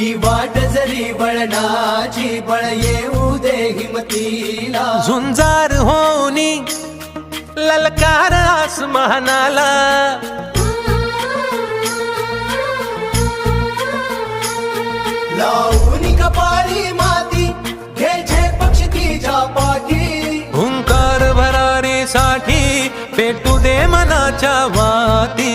ही वाट जरी बळणाची बळ येऊ दे हिमतीला झुंजार होनी ललकार आसमानाला लावून कपाळी माती घ्यायचे पक्षी तिच्या पाठी हुंकार भरारीसाठी पेटू दे मनाच्या वाती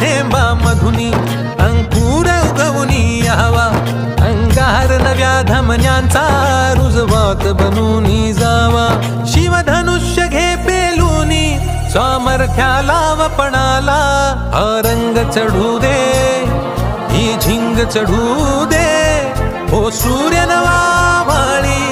थेंबा मधुनी अंकुर उगवनी यावा. अंगार नव्या धमन्यांचा रुजवात बनूनी जावा. शिवधनुष्य घे पेलूनी सामर्थ्याला वपणाला हा रंग चढू दे ही झिंग चढू दे. हो सूर्य नवा वाळी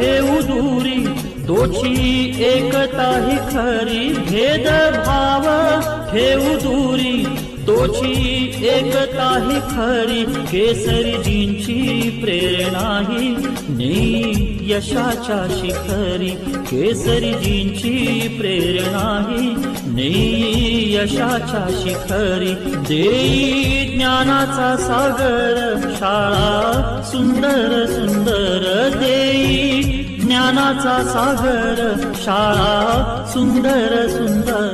ठेऊ दुरी दोची एकता ही खरी भेद भाव ठेऊ दुरी दोची एकता ही खरी केसरीजींची प्रेरणा ही नेई यशाच्या शिखरी केसरीजींची प्रेरणा ही नेई यशाच्या शिखरी देई ज्ञानाचा सागर शाळा सुंदर सुंदर देई. ज्ञानाचा सागर शाळा सुंदर सुंदर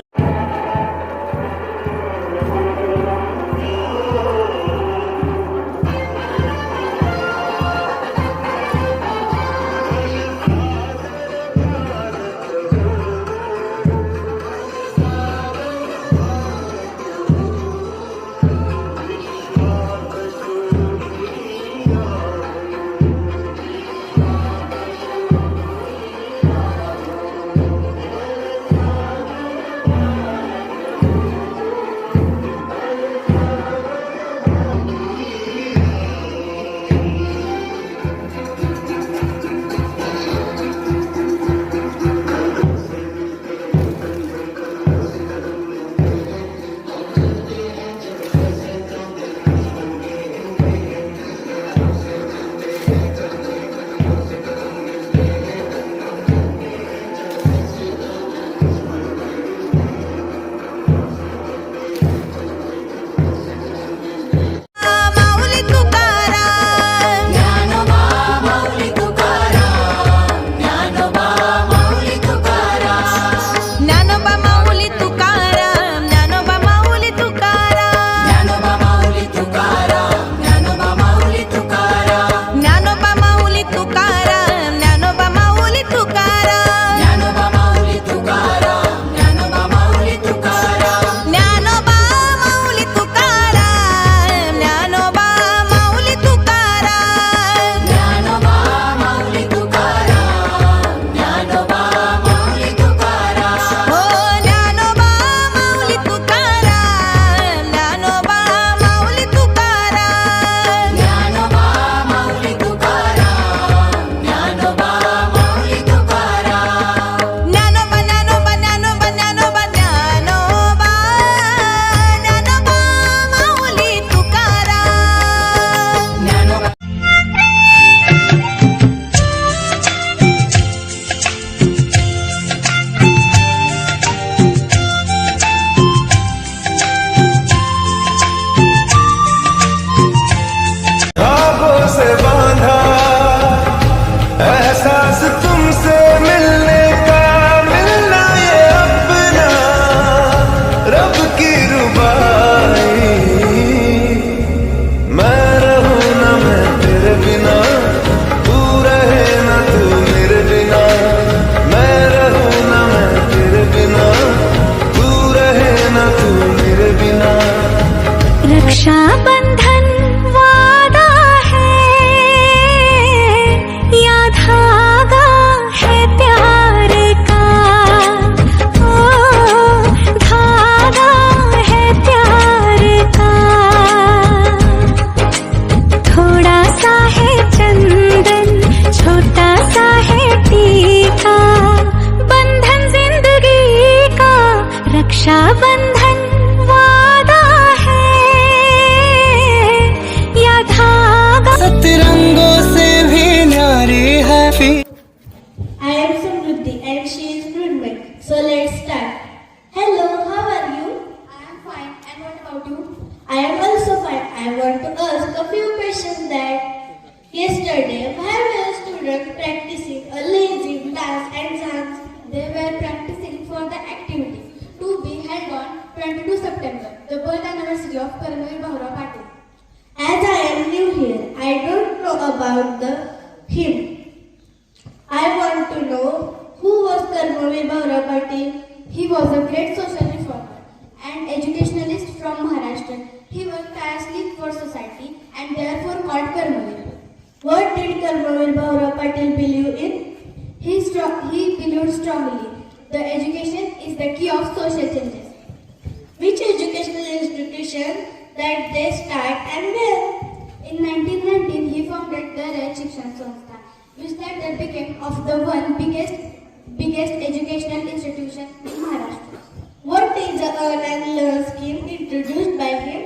Earn and Learn scheme introduced by him?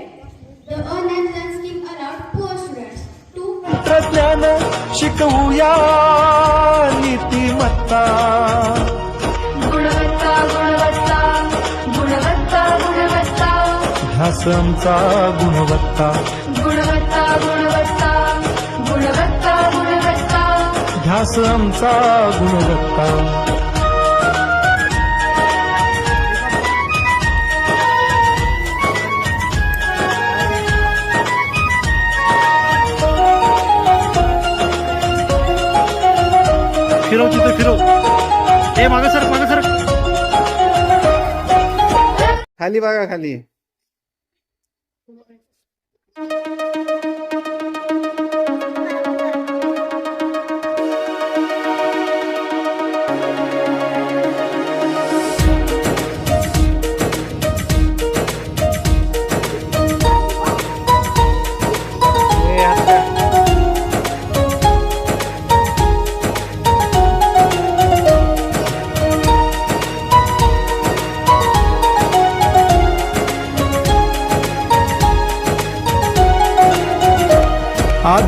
The Earn and Learn scheme allowed poor students to तंत्रज्ञान शिकवूया नीतिमत्ता. गुणवत्ता गुणवत्ता गुणवत्ता गुणवत्ता. ध्यास आमचा गुणवत्ता. गुणवत्ता गुणवत्ता गुणवत्ता गुणवत्ता. ध्यास आमचा गुणवत्ता. फिरव तिथे फिरव. ए मागे सर मागे सर. खाली बघा खाली.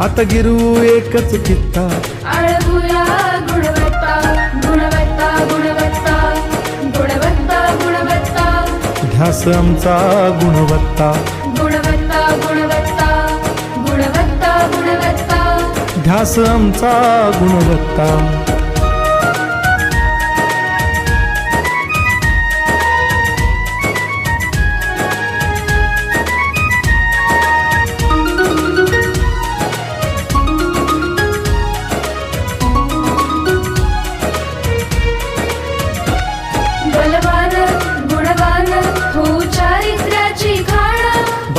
आता गिरू एकच कित्ता आळगुया गुणवत्ता गुणवत्ता गुणवत्ता गुणवत्ता गुणवत्ता. ध्यास आमचा गुणवत्ता. गुणवत्ता गुणवत्ता गुणवत्ता गुणवत्ता. ध्यास आमचा गुणवत्ता.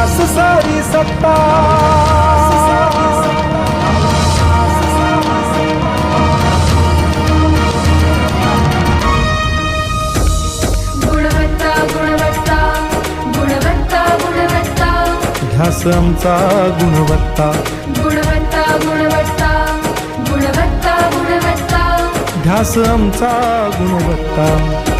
सास सारी सत्ता. गुणवत्ता गुणवत्ता गुणवत्ता गुणवत्ता. गुणवत्ता. गुणवत्ता गुणवत्ता.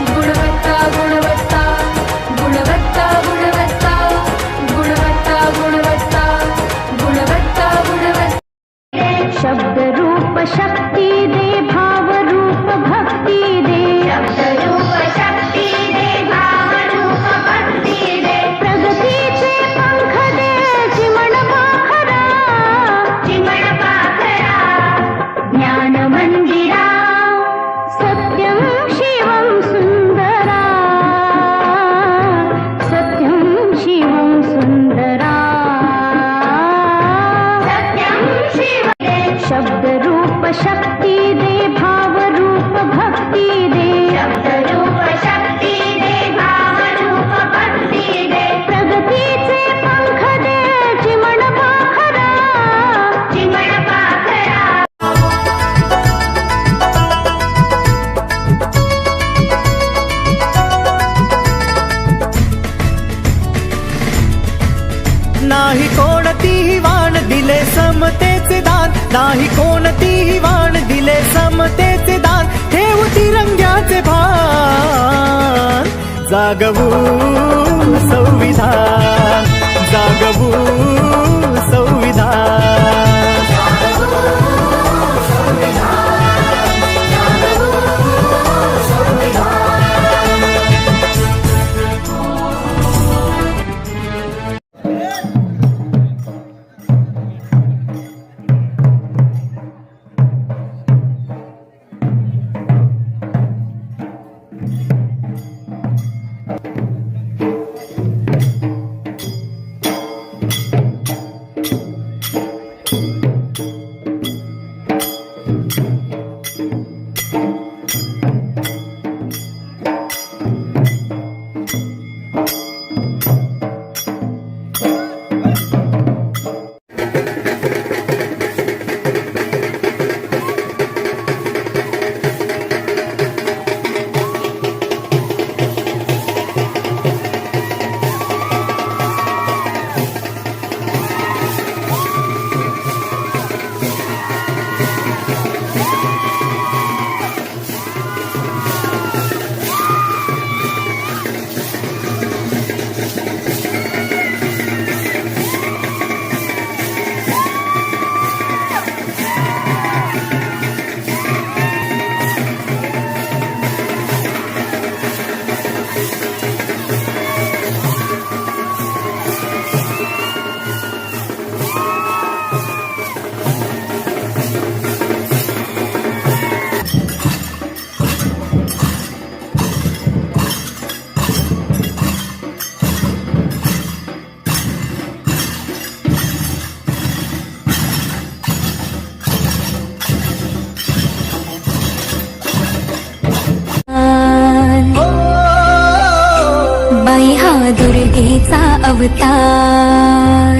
अवतार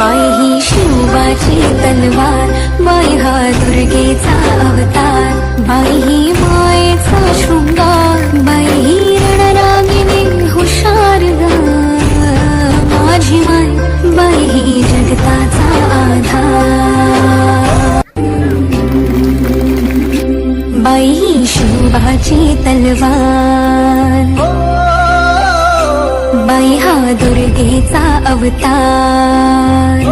बाई ही शिवाची तलवार बाई हा दुर्गेचा अवतार. बाई ही मायेचा शृंगार बाई ही रणरागिनी हुशार माझी माय बाई ही जगताचा आधार. बाई शिवबाची तलवार. बाई हा दुर्गेचा अवतार.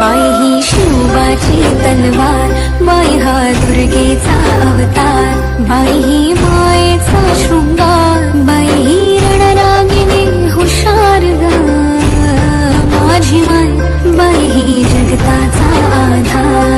बाई ही शिवाची तलवार बाई हा दुर्गेचा अवतार. बाई ही मायेचा शृंगार बाई ही रणरागिनी हुशार माझी माय बाई ही जगताचा आधार.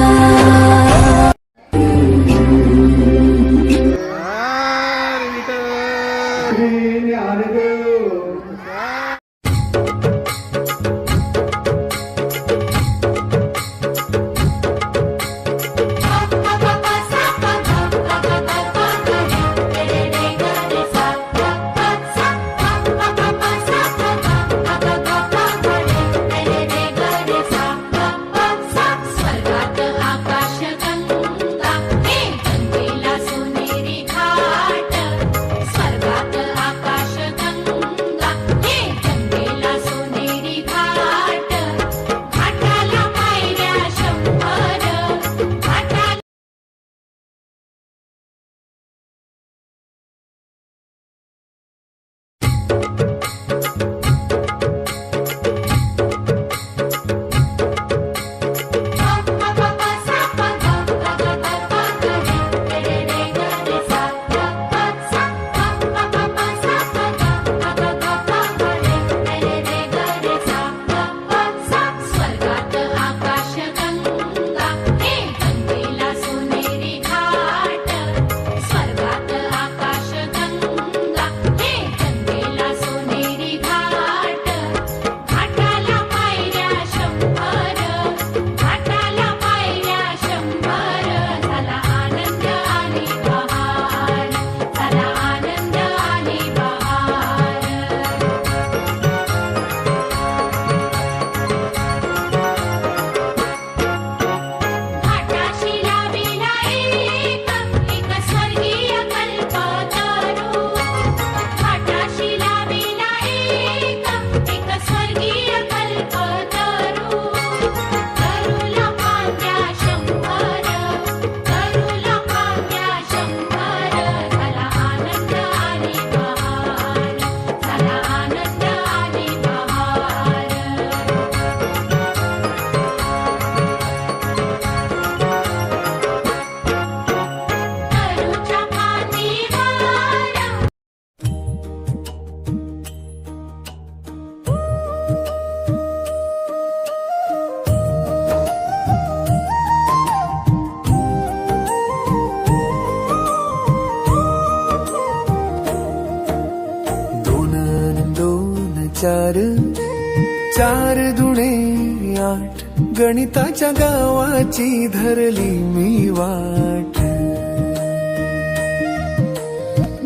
गणिताच्या गावाची धरली मी वाट.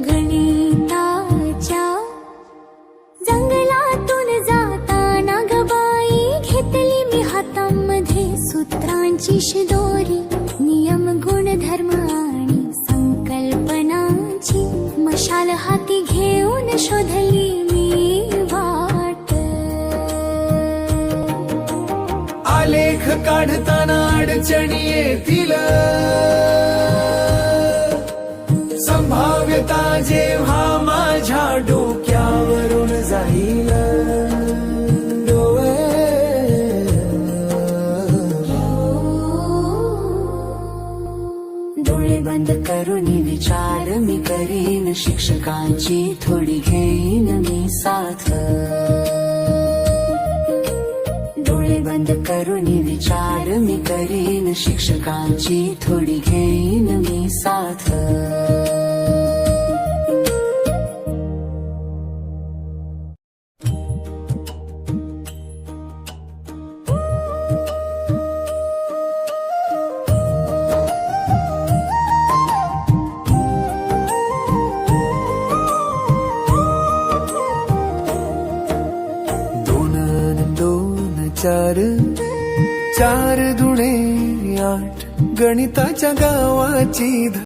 गणिताच्या जंगलातून जाताना गबाई घेतली मी हातामध्ये सूत्रांची शिदोरी नियम गुणधर्म आणि संकल्पनांची मशाल हाती घेऊन शोधली. काढताना अडचणी येतील संभाव्यता जेव्हा माझ्या डोक्यावरून जाईल. डोळे बंद करून विचार मी करीन. शिक्षकांची थोडी घेईन मी साथ. डोळे बंद करून विचार मी करेन शिक्षकांची थोडी घेईन मी साथ. ചെയ്ത്